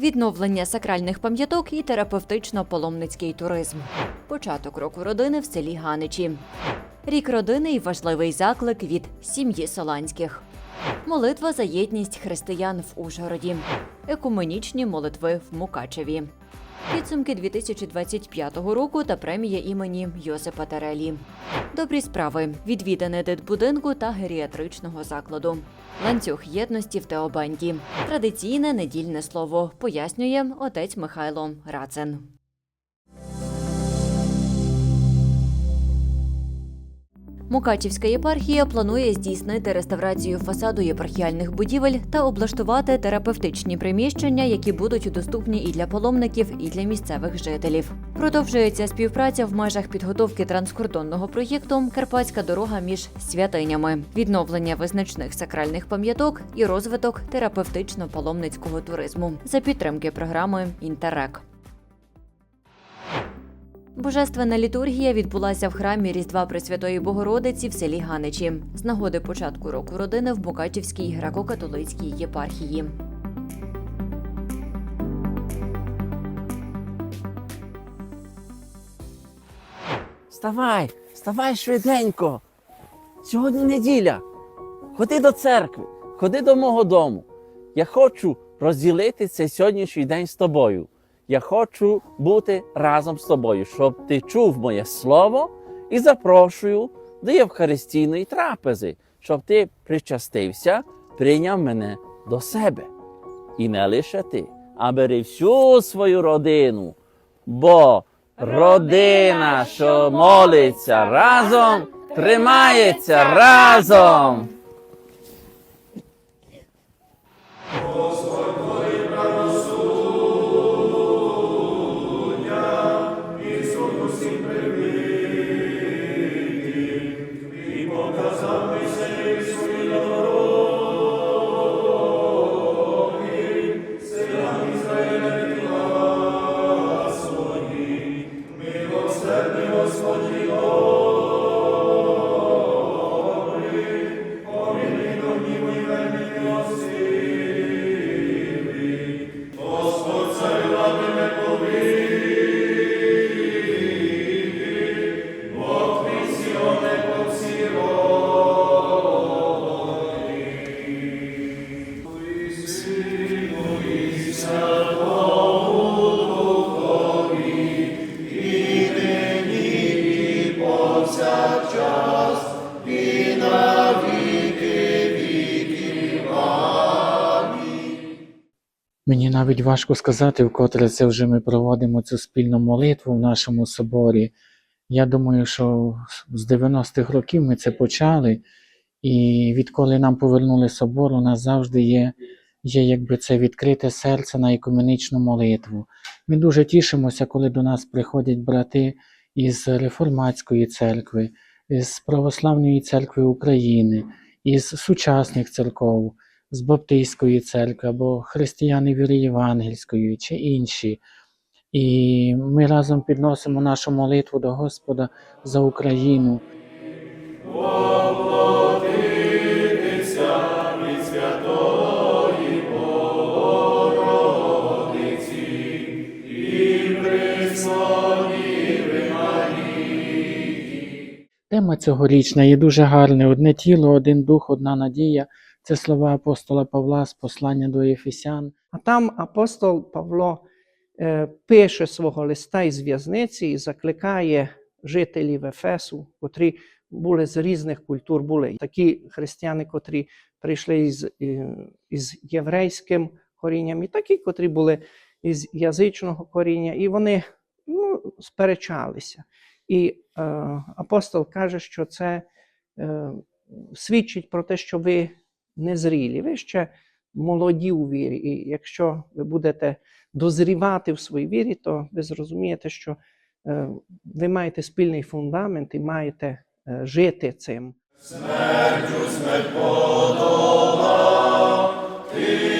відновлення сакральних пам'яток і терапевтично-паломницький туризм. Початок року родини в селі Ганичі. Рік родини і важливий заклик від сім'ї Соланських. Молитва за єдність християн в Ужгороді. Екуменічні молитви в Мукачеві. Підсумки 2025 року та премія імені Йосипа Тарелі. Добрі справи, відвідане дитбудинку та геріатричного закладу. Ланцюг єдності в Теобанді. Традиційне недільне слово пояснює отець Михайло Рацен. Мукачівська єпархія планує здійснити реставрацію фасаду єпархіальних будівель та облаштувати терапевтичні приміщення, які будуть доступні і для паломників, і для місцевих жителів. Продовжується співпраця в межах підготовки транскордонного проєкту Карпатська дорога між святинями, відновлення визначних сакральних пам'яток і розвиток терапевтично-паломницького туризму за підтримки програми Інтерек. Божественна літургія відбулася в храмі Різдва Пресвятої Богородиці в селі Ганичі з нагоди початку року родини в Букачівській греко-католицькій єпархії. Вставай, вставай швиденько. Сьогодні неділя. Ходи до церкви, ходи до мого дому. Я хочу розділити цей сьогоднішній день з тобою. Я хочу бути разом з тобою, щоб ти чув моє слово і запрошую до Євхаристійної трапези, щоб ти причастився, прийняв мене до себе. І не лише ти, а бери всю свою родину. Бо родина, що молиться разом, тримається разом. Мені навіть важко сказати, вкотре це вже ми проводимо цю спільну молитву в нашому соборі. Я думаю, що з 90-х років ми це почали, і відколи нам повернули собор, у нас завжди є, є якби це відкрите серце на екуменічну молитву. Ми дуже тішимося, коли до нас приходять брати із реформатської церкви, з Православної церкви України, із сучасних церков з Баптистської церкви або християни віри Євангельської чи інші. І ми разом підносимо нашу молитву до Господа за Україну. Тема цьогорічна є дуже гарна. Одне тіло, один дух, одна надія. Це слова апостола Павла з послання до Єфесян. А там апостол Павло е, пише свого листа із в'язниці і закликає жителів Ефесу, котрі були з різних культур, були такі християни, котрі прийшли із, е, із єврейським корінням, і такі, котрі були із язичного коріння, і вони ну, сперечалися. І е, апостол каже, що це е, свідчить про те, що ви не зрілі, ви ще молоді у вірі. І якщо ви будете дозрівати в своїй вірі, то ви зрозумієте, що е, ви маєте спільний фундамент і маєте е, жити цим. Смертю смерть подолав, ти.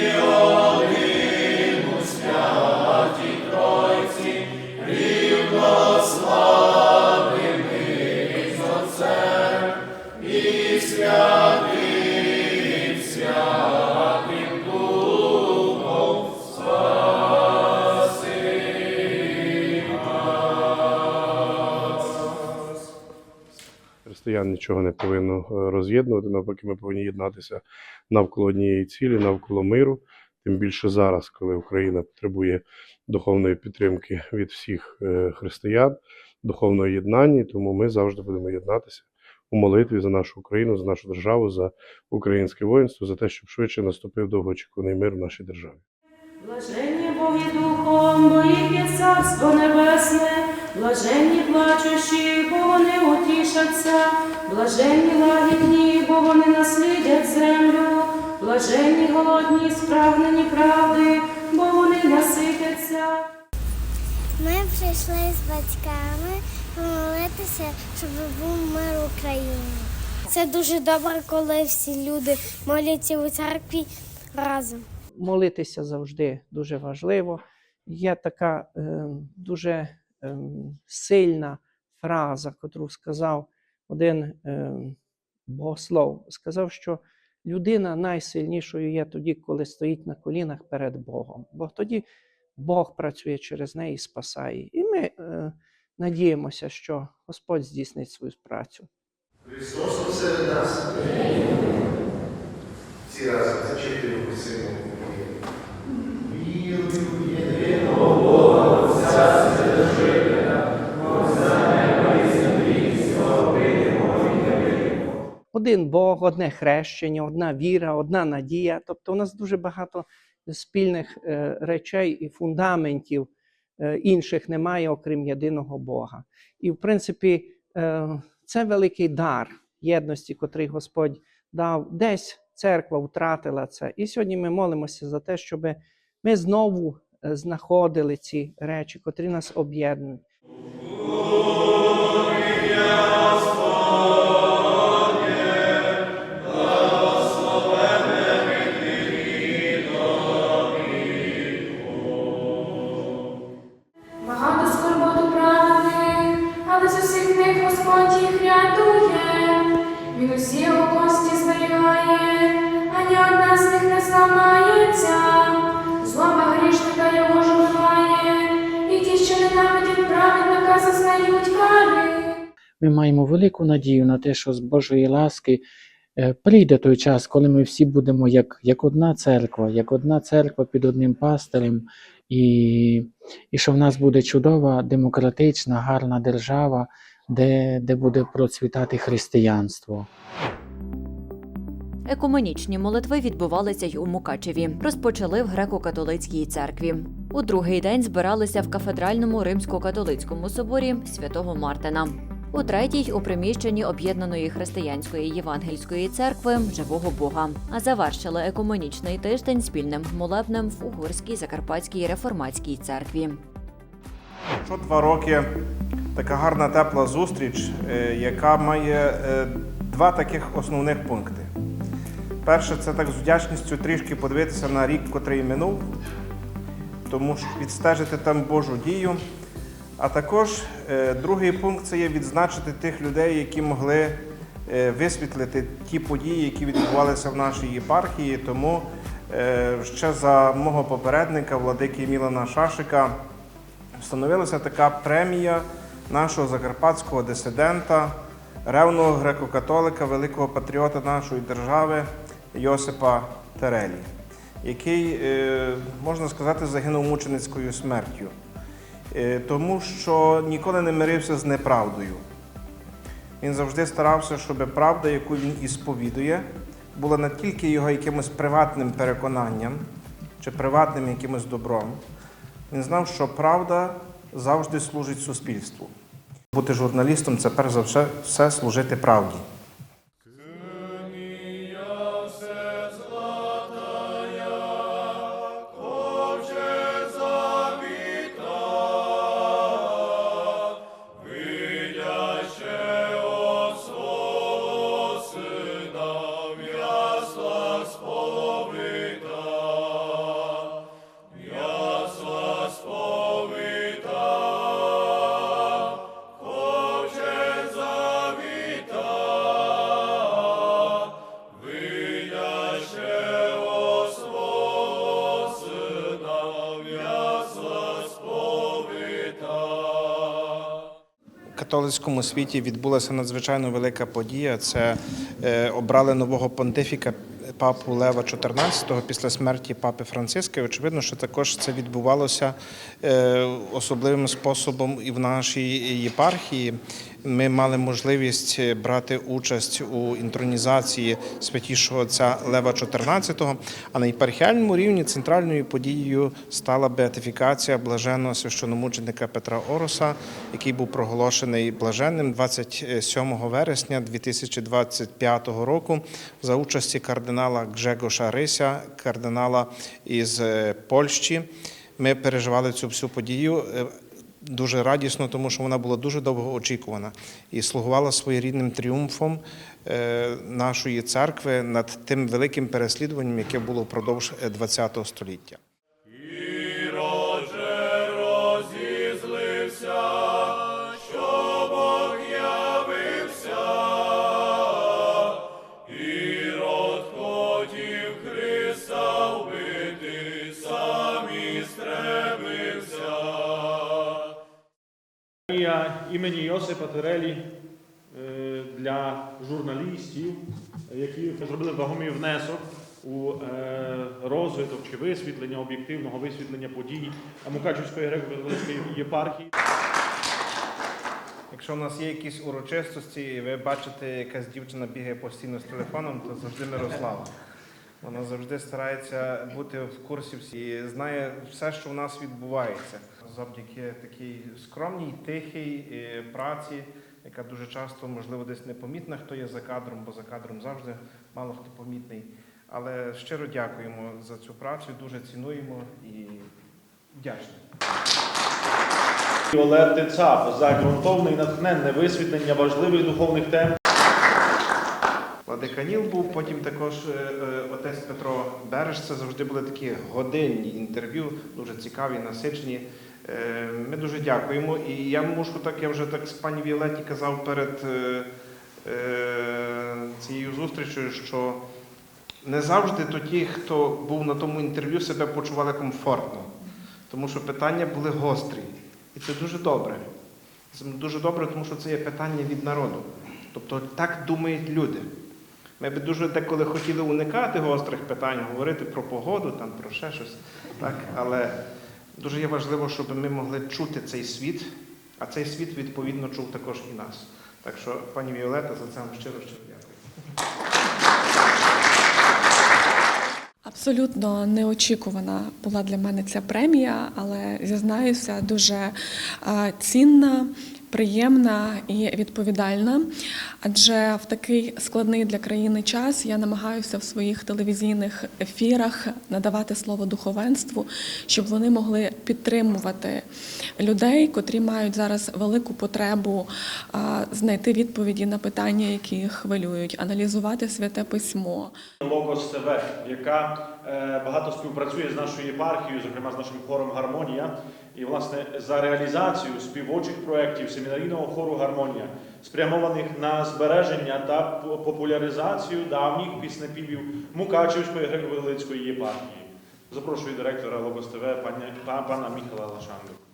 Християн нічого не повинно е, роз'єднувати. Навпаки, ми повинні єднатися навколо однієї цілі, навколо миру. Тим більше зараз, коли Україна потребує духовної підтримки від всіх е, християн, духовного єднання, тому ми завжди будемо єднатися у молитві за нашу Україну, за нашу державу, за українське воїнство, за те, щоб швидше наступив довгоочікуваний мир в нашій державі. Блаженні Боги Духом, бо їх є Царство Небесне, блаженні плачущі, бо вони утішаться, блаженні лагідні, бо вони наслідять землю, блаженні голодні, спрагнені правди, бо вони наситяться. Ми прийшли з батьками помолитися, щоб був мир в Україні. Це дуже добре, коли всі люди моляться у церкві разом. молитися завжди дуже важливо. Є така е, дуже сильна фраза, яку сказав один е, богослов. Сказав, що людина найсильнішою є тоді, коли стоїть на колінах перед Богом. Бо тоді Бог працює через неї і спасає. І ми е, надіємося, що Господь здійснить свою працю. Христос посеред нас. Всі разом зачитуємо сину. Один Бог, одне хрещення, одна віра, одна надія. Тобто у нас дуже багато спільних е, речей і фундаментів е, інших немає, окрім єдиного Бога. І, в принципі, е, це великий дар єдності, котрий Господь дав. Десь церква втратила це. І сьогодні ми молимося за те, щоб ми знову знаходили ці речі, котрі нас об'єднують. Ми маємо велику надію на те, що з Божої ласки е, прийде той час, коли ми всі будемо як, як одна церква, як одна церква під одним пастирем, і, і що в нас буде чудова, демократична, гарна держава, де, де буде процвітати християнство. Екуменічні молитви відбувалися й у Мукачеві. Розпочали в греко-католицькій церкві. У другий день збиралися в кафедральному римсько-католицькому соборі святого Мартина. У третій у приміщенні об'єднаної християнської євангельської церкви живого Бога. А завершили екуменічний тиждень спільним молебнем в Угорській Закарпатській реформатській церкві. Що два роки така гарна тепла зустріч, е, яка має е, два таких основних пункти. Перше, це так з вдячністю трішки подивитися на рік, котрий минув, тому що відстежити там Божу дію. А також е, другий пункт це є відзначити тих людей, які могли е, висвітлити ті події, які відбувалися в нашій єпархії. Тому е, ще за мого попередника, владики Мілана Шашика, встановилася така премія нашого закарпатського дисидента, ревного греко-католика, великого патріота нашої держави Йосипа Терелі, який, можна сказати, загинув мученицькою смертю, тому що ніколи не мирився з неправдою. Він завжди старався, щоб правда, яку він і сповідує, була не тільки його якимось приватним переконанням чи приватним якимось добром. Він знав, що правда завжди служить суспільству. Бути журналістом це перш за все служити правді. Католицькому світі відбулася надзвичайно велика подія. Це е, обрали нового понтифіка папу Лева XIV після смерті папи Франциска. І очевидно, що також це відбувалося е, особливим способом і в нашій єпархії. Ми мали можливість брати участь у інтронізації святішого отця Лева XIV, а на єпархіальному рівні центральною подією стала беатифікація блаженного священомученика Петра Ороса, який був проголошений блаженним 27 вересня 2025 року за участі кардинала Гжегоша Рися, кардинала із е, Польщі. Ми переживали цю всю подію. Е, Дуже радісно, тому що вона була дуже довго очікувана і слугувала своєрідним тріумфом е, нашої церкви над тим великим переслідуванням, яке було впродовж ХХ століття. Премія імені Йосипа Терелі е, для журналістів, які зробили вагомий внесок у е, розвиток чи висвітлення об'єктивного висвітлення подій Мукачівської греко-католицької єпархії. Якщо у нас є якісь урочистості, і ви бачите, якась дівчина бігає постійно з телефоном, то завжди Мирослава. Вона завжди старається бути в курсі і знає все, що у нас відбувається. Завдяки такій скромній, тихій е, праці, яка дуже часто, можливо, десь непомітна, хто є за кадром, бо за кадром завжди мало хто помітний. Але щиро дякуємо за цю працю, дуже цінуємо і вдячні. Олег Цап за ґрунтовне і натхненне висвітлення важливих духовних тем Владика Ніл був, потім також е, е, отець Петро Береш. Це завжди були такі годинні інтерв'ю, дуже цікаві, насичені. Е, Ми дуже дякуємо. І я мушу так, я вже так з пані Віолетті казав перед цією зустрічю, що не завжди то ті, хто був на тому інтерв'ю, себе почували комфортно, тому що питання були гострі. І це дуже добре. Це дуже добре, тому що це є питання від народу. Тобто так думають люди. Ми б дуже деколи хотіли уникати гострих питань, говорити про погоду, там, про ще щось. Так? Але дуже є важливо, щоб ми могли чути цей світ, а цей світ, відповідно, чув також і нас. Так що, пані Віолета, за це вам щиро щиро дякую. Абсолютно неочікувана була для мене ця премія, але зізнаюся, дуже цінна, приємна і відповідальна. Адже в такий складний для країни час я намагаюся в своїх телевізійних ефірах надавати слово духовенству, щоб вони могли підтримувати людей, котрі мають зараз велику потребу знайти відповіді на питання, які їх хвилюють, аналізувати святе письмо. Логос ТВ, яка багато співпрацює з нашою єпархією, зокрема з нашим хором Гармонія. І, власне, за реалізацію співочих проєктів семінарійного хору Гармонія, спрямованих на збереження та популяризацію давніх піснепівів Мукачівської греко-велицької єпархії. Запрошую директора Логос ТВ пана Міхала Лашанду.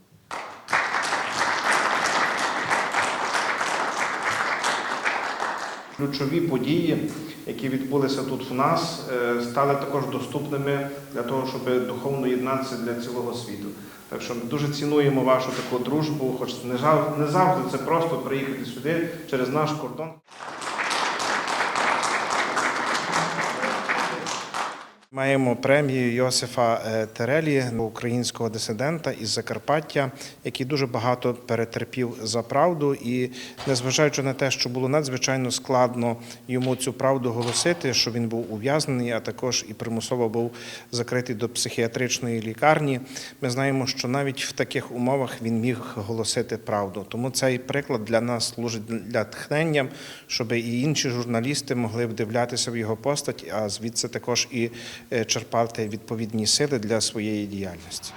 Ключові події, які відбулися тут в нас, е, стали також доступними для того, щоб духовно єднатися для цілого світу. Так що ми дуже цінуємо вашу таку дружбу, хоч не завжди це просто приїхати сюди через наш кордон. Маємо премію Йосифа е, Терелі, українського дисидента із Закарпаття, який дуже багато перетерпів за правду. І незважаючи на те, що було надзвичайно складно йому цю правду голосити, що він був ув'язнений, а також і примусово був закритий до психіатричної лікарні. Ми знаємо, що навіть в таких умовах він міг голосити правду. Тому цей приклад для нас служить для тхнення, щоб і інші журналісти могли вдивлятися в його постать, а звідси також і черпати відповідні сили для своєї діяльності.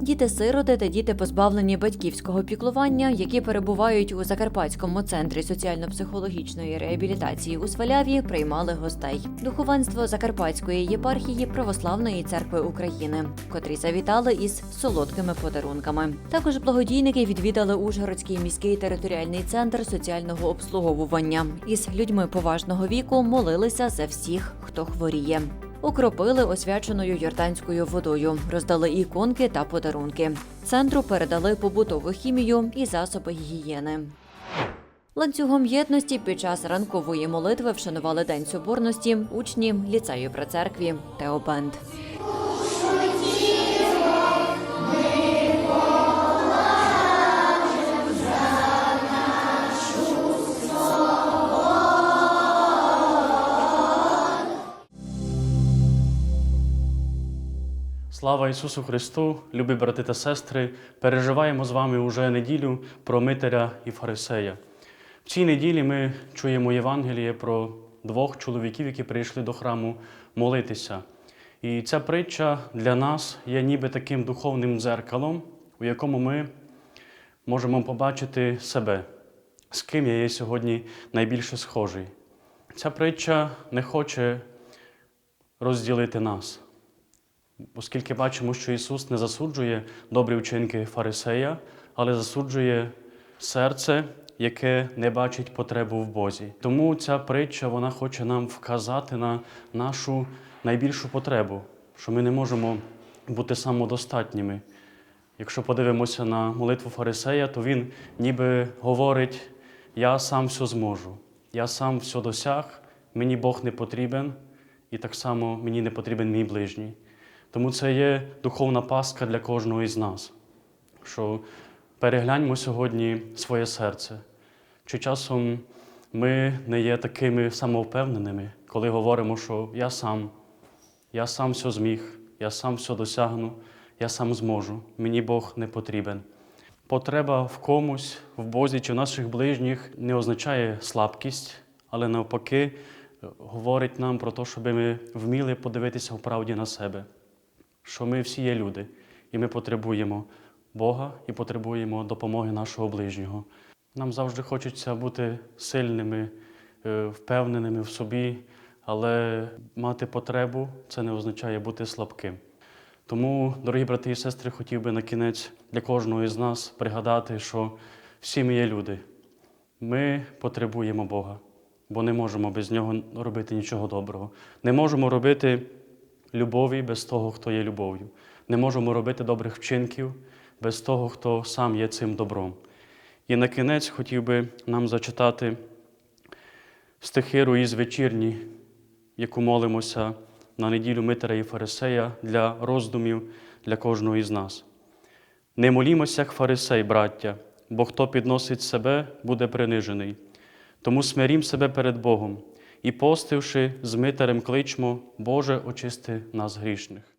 Діти-сироти та діти, позбавлені батьківського піклування, які перебувають у Закарпатському центрі соціально-психологічної реабілітації у Сваляві, приймали гостей. Духовенство Закарпатської єпархії Православної церкви України, котрі завітали із солодкими подарунками. Також благодійники відвідали Ужгородський міський територіальний центр соціального обслуговування. Із людьми поважного віку молилися за всіх, хто хворіє. Окропили освяченою йорданською водою, роздали іконки та подарунки. Центру передали побутову хімію і засоби гігієни. Ланцюгом єдності під час ранкової молитви вшанували День Соборності учні ліцею при церкві Теобенд. Слава Ісусу Христу, любі брати та сестри, переживаємо з вами уже неділю про Митаря і Фарисея. В цій неділі ми чуємо Євангеліє про двох чоловіків, які прийшли до храму молитися. І ця притча для нас є ніби таким духовним дзеркалом, у якому ми можемо побачити себе, з ким я є сьогодні найбільше схожий. Ця притча не хоче розділити нас оскільки бачимо, що Ісус не засуджує добрі вчинки фарисея, але засуджує серце, яке не бачить потребу в Бозі. Тому ця притча вона хоче нам вказати на нашу найбільшу потребу, що ми не можемо бути самодостатніми. Якщо подивимося на молитву фарисея, то він ніби говорить: я сам все зможу, я сам все досяг, мені Бог не потрібен, і так само мені не потрібен мій ближній. Тому це є духовна пастка для кожного із нас, що перегляньмо сьогодні своє серце. Чи часом ми не є такими самовпевненими, коли говоримо, що я сам, я сам все зміг, я сам все досягну, я сам зможу, мені Бог не потрібен. Потреба в комусь, в Бозі чи в наших ближніх не означає слабкість, але навпаки говорить нам про те, щоб ми вміли подивитися в правді на себе що ми всі є люди, і ми потребуємо Бога і потребуємо допомоги нашого ближнього. Нам завжди хочеться бути сильними, е, впевненими в собі, але мати потребу це не означає бути слабким. Тому, дорогі брати і сестри, хотів би на кінець для кожного із нас пригадати, що всі ми є люди. Ми потребуємо Бога, бо не можемо без нього робити нічого доброго. Не можемо робити любові без того, хто є любов'ю. Не можемо робити добрих вчинків без того, хто сам є цим добром. І на кінець хотів би нам зачитати стихиру із вечірні, яку молимося на неділю Митера і Фарисея для роздумів для кожного із нас. Не молімося, як фарисей, браття, бо хто підносить себе, буде принижений. Тому смирім себе перед Богом і, постивши з митарем кличмо, Боже, очисти нас грішних.